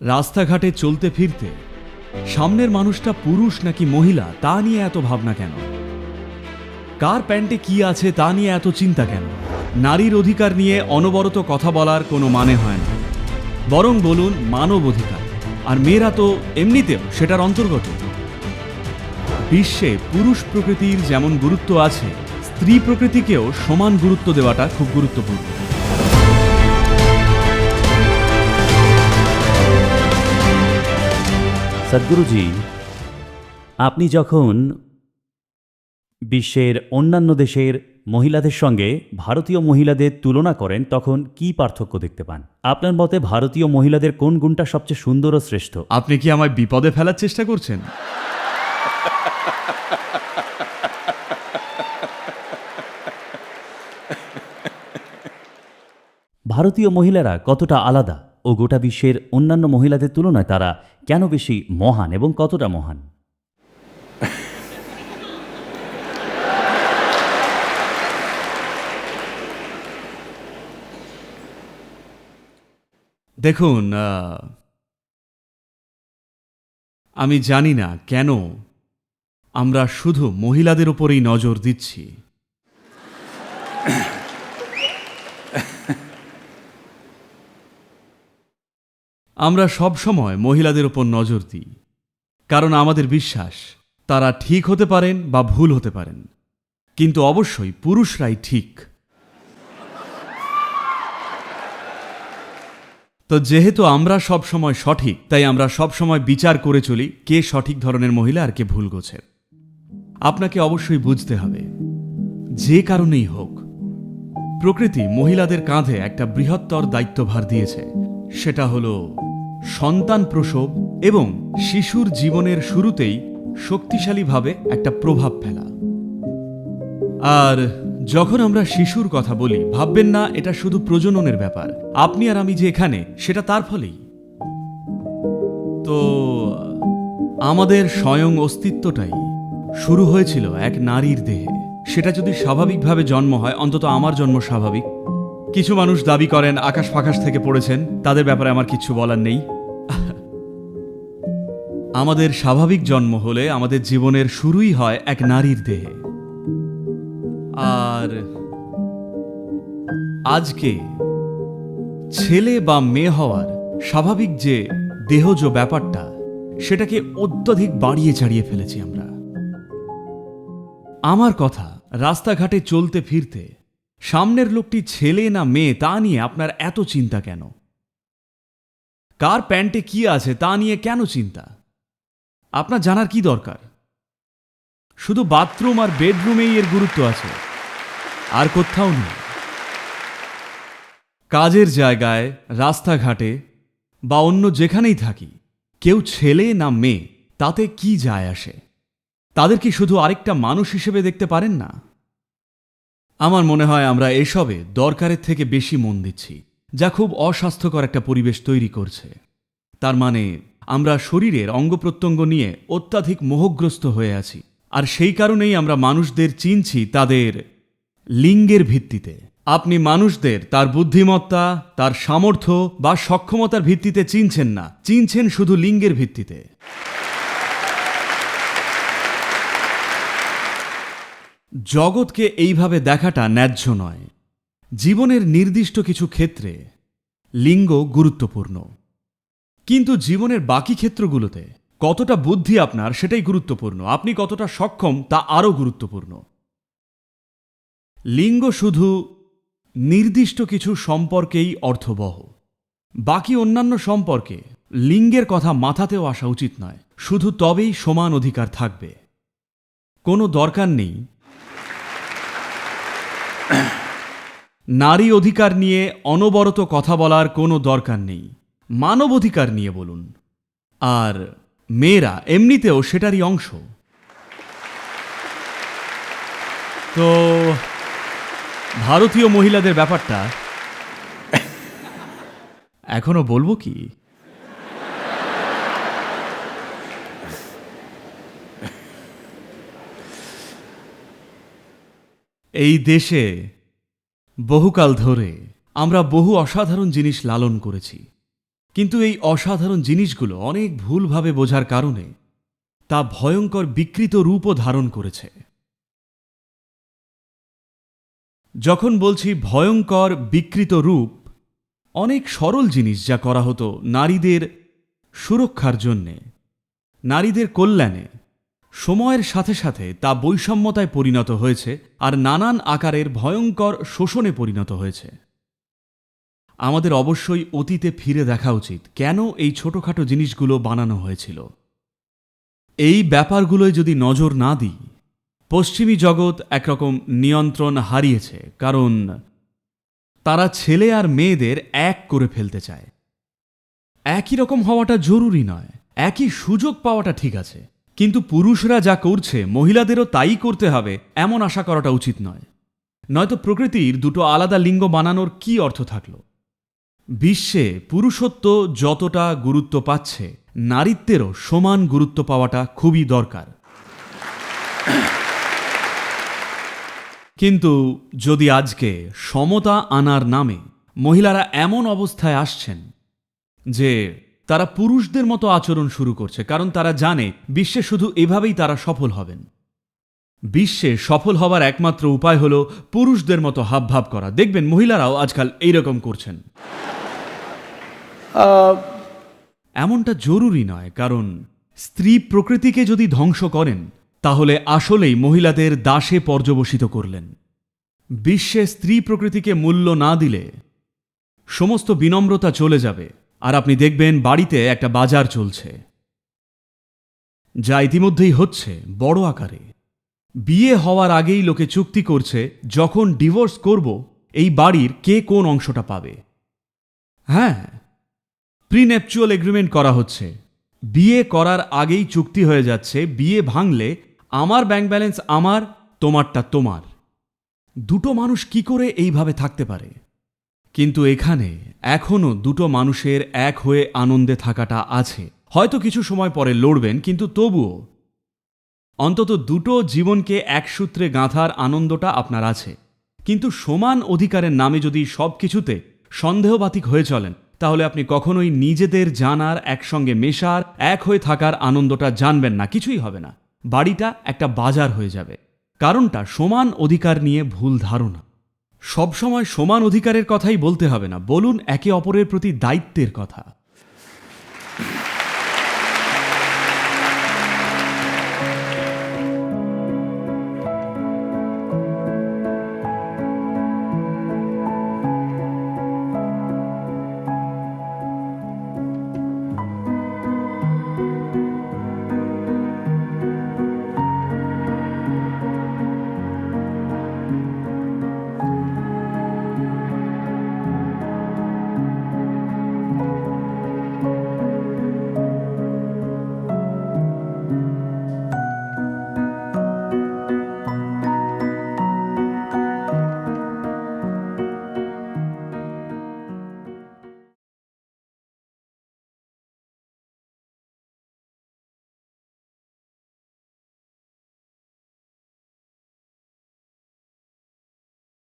রাস্তাঘাটে চলতে ফিরতে, সামনের মানুষটা পুরুষ নাকি মহিলা, তা নিয়ে এত ভাবনা কেন? কার প্যান্টে কি আছে তা নিয়ে এত চিন্তা কেন? নারীর অধিকার নিয়ে অনবরত কথা বলার কোনো মানে হয় না। বরং বলুন, মানব অধিকার। আর মেয়েরা তো এমনিতেও সেটার অন্তর্গত। বিশ্বে পুরুষ প্রকৃতির যেমন গুরুত্ব আছে, স্ত্রী প্রকৃতিকেও সমান গুরুত্ব দেওয়াটা খুব গুরুত্বপূর্ণ। সদ্গুরুজি আপনি যখন বিশ্বের অন্যান্য দেশের মহিলাদের সঙ্গে ভারতীয় মহিলাদের তুলনা করেন তখন কি পার্থক্য দেখতে পান? আপনার মতে ভারতীয় মহিলাদের কোন গুণটা সবচেয়ে সুন্দর ও শ্রেষ্ঠ? আপনি কি আমায় বিপদে ফেলার চেষ্টা করছেন? ভারতীয় মহিলারা কতটা আলাদা ও গোটা বিশ্বের অন্যান্য মহিলাদের তুলনায় তারা কেন বেশি মহান এবং কতটা মহান? দেখুন আমি জানি না কেন আমরা শুধু মহিলাদের ওপরেই নজর দিচ্ছি। আমরা সব সময় মহিলাদের ওপর নজর দিই, কারণ আমাদের বিশ্বাস, তারা ঠিক হতে পারেন বা ভুল হতে পারেন। কিন্তু অবশ্যই পুরুষরাই ঠিক। তো যেহেতু আমরা সব সময় সঠিক, তাই আমরা সব সময় বিচার করে চলি কে সঠিক ধরনের মহিলা আর কে ভুল গোছের। আপনাকে অবশ্যই বুঝতে হবে, যে কারণেই হোক, প্রকৃতি মহিলাদের কাঁধে একটা বৃহত্তর দায়িত্বভার দিয়েছে, সেটা হলো সন্তান প্রসব এবং শিশুর জীবনের শুরুতেই শক্তিশালীভাবে একটা প্রভাব ফেলা। আর যখন আমরা শিশুর কথা বলি, ভাববেন না, এটা শুধু প্রজননের ব্যাপার। আপনি আর আমি যে এখানে, সেটা তার ফলেই। তো, আমাদের স্বয়ং অস্তিত্বটাই শুরু হয়েছিল এক নারীর দেহে। সেটা যদি স্বাভাবিকভাবে জন্ম হয়, অন্তত আমার জন্ম স্বাভাবিক। কিছু মানুষ দাবি করেন, আকাশ ফাকাশ থেকে পড়েছেন, তাদের ব্যাপারে আমার কিছু বলার নেই। আমাদের স্বাভাবিক জন্ম হলে আমাদের জীবনের শুরুই হয় এক নারীর দেহে। আর আজকে ছেলে বা মেয়ে হওয়ার স্বাভাবিক যে দেহজ ব্যাপারটা, সেটাকে অত্যধিক বাড়িয়ে চাড়িয়ে ফেলেছি আমরা। আমার কথা, রাস্তাঘাটে চলতে ফিরতে, সামনের লোকটি ছেলে না মেয়ে, তা নিয়ে আপনার এত চিন্তা কেন? কার প্যান্টে কি আছে, তা নিয়ে কেন চিন্তা? আপনার জানার কি দরকার? শুধু বাথরুম আর বেডরুমেই এর গুরুত্ব আছে। আর কোথাও নেই। কাজের জায়গায়, রাস্তাঘাটে বা অন্য যেখানেই থাকি, কেউ ছেলে না মেয়ে, তাতে কি যায় আসে? তাদের কি শুধু আরেকটা মানুষ হিসেবে দেখতে পারেন না? আমার মনে হয় আমরা এসবে দরকারের থেকে বেশি মন দিচ্ছি, যা খুব অস্বাস্থ্যকর একটা পরিবেশ তৈরি করছে। তার মানে আমরা শরীরের অঙ্গ প্রত্যঙ্গ নিয়ে অত্যাধিক মোহগ্রস্ত হয়ে আছি। আর সেই কারণেই আমরা মানুষদের চিনছি তাদের লিঙ্গের ভিত্তিতে। আপনি মানুষদের তার বুদ্ধিমত্তা, তার সামর্থ্য বা সক্ষমতার ভিত্তিতে চিনছেন না। চিনছেন শুধু লিঙ্গের ভিত্তিতে। জগৎকে এইভাবে দেখাটা ন্যায্য নয়। জীবনের নির্দিষ্ট কিছু ক্ষেত্রে লিঙ্গ গুরুত্বপূর্ণ। কিন্তু জীবনের বাকি ক্ষেত্রগুলোতে কতটা বুদ্ধি আপনার সেটাই গুরুত্বপূর্ণ। আপনি কতটা সক্ষম তা আরও গুরুত্বপূর্ণ। লিঙ্গ শুধু নির্দিষ্ট কিছু সম্পর্কেই অর্থবহ। বাকি অন্যান্য সম্পর্কে লিঙ্গের কথা মাথাতেও আসা উচিত নয়। শুধু তবেই সমান অধিকার থাকবে। কোনো দরকার নেই। নারী অধিকার নিয়ে অনবরত কথা বলার কোনো দরকার নেই। মানব অধিকার নিয়ে বলুন। আর মেয়েরা এমনিতেও সেটারই অংশ। তো, ভারতীয় মহিলাদের ব্যাপারটা এখনও বলব কি? এই দেশে বহুকাল ধরে আমরা বহু অসাধারণ জিনিস লালন করেছি। কিন্তু এই অসাধারণ জিনিসগুলো অনেক ভুলভাবে বোঝার কারণে তা ভয়ঙ্কর বিকৃত রূপও ধারণ করেছে। যখন বলছি ভয়ঙ্কর বিকৃত রূপ, অনেক সরল জিনিস যা করা হতো নারীদের সুরক্ষার জন্যে, নারীদের কল্যাণে, সময়ের সাথে সাথে তা বৈষম্যতায় পরিণত হয়েছে আর নানান আকারের ভয়ঙ্কর শোষণে পরিণত হয়েছে। আমাদের অবশ্যই অতীতে ফিরে দেখা উচিত। কেন এই ছোটখাটো জিনিসগুলো বানানো হয়েছিল? এই ব্যাপারগুলোয় যদি নজর না দিই, পশ্চিমী জগৎ একরকম নিয়ন্ত্রণ হারিয়েছে, কারণ তারা ছেলে আর মেয়েদের এক করে ফেলতে চায়। একই রকম হওয়াটা জরুরি নয়, একই সুযোগ পাওয়াটা ঠিক আছে। কিন্তু পুরুষরা যা করছে, মহিলাদেরও তাই করতে হবে, এমন আশা করাটা উচিত নয়। নয়তো প্রকৃতির দুটো আলাদা লিঙ্গ বানানোর কি অর্থ থাকল? বিশ্বে পুরুষত্ব যতটা গুরুত্ব পাচ্ছে, নারীত্বেরও সমান গুরুত্ব পাওয়াটা খুবই দরকার। কিন্তু যদি আজকে সমতা আনার নামে মহিলারা এমন অবস্থায় আসছেন যে তারা পুরুষদের মতো আচরণ শুরু করছে, কারণ তারা জানে বিশ্বে শুধু এভাবেই তারা সফল হবেন। বিশ্বে সফল হবার একমাত্র উপায় হল পুরুষদের মতো হাবভাব করা। দেখবেন মহিলারাও আজকাল এইরকম করছেন। এমনটা জরুরি নয়, কারণ স্ত্রী প্রকৃতিকে যদি ধ্বংস করেন, তাহলে আসলেই মহিলাদের দাসে পর্যবসিত করলেন। বিশ্বে স্ত্রী প্রকৃতিকে মূল্য না দিলে সমস্ত বিনম্রতা চলে যাবে, আর আপনি দেখবেন বাড়িতে একটা বাজার চলছে। যা ইতিমধ্যেই হচ্ছে বড় আকারে। বিয়ে হওয়ার আগেই লোকে চুক্তি করছে, যখন ডিভোর্স করব, এই বাড়ির কে কোন অংশটা পাবে। হ্যাঁ প্রিনেপচুয়াল এগ্রিমেন্ট করা হচ্ছে। বিয়ে করার আগেই চুক্তি হয়ে যাচ্ছে, বিয়ে ভাঙলে আমার ব্যাংক ব্যালেন্স আমার, তোমারটা তোমার। দুটো মানুষ কি করে এইভাবে থাকতে পারে? কিন্তু এখানে এখনও দুটো মানুষের এক হয়ে আনন্দে থাকাটা আছে। হয়তো কিছু সময় পরে লড়বেন, কিন্তু তবুও। অন্তত দুটো জীবনকে এক সূত্রে গাঁথার আনন্দটা আপনার আছে। কিন্তু সমান অধিকারের নামে যদি সব কিছুতে সন্দেহবাতিক হয়ে চলেন তাহলে আপনি কখনোই নিজেদের জানার একসঙ্গে মেশার, এক হয়ে থাকার আনন্দটা জানবেন না, কিছুই হবে না। বাড়িটা একটা বাজার হয়ে যাবে। কারণটা সমান অধিকার নিয়ে ভুল ধারণা। সবসময় সমান অধিকারের কথাই বলতে হবে না, বলুন একে অপরের প্রতি দায়িত্বের কথা।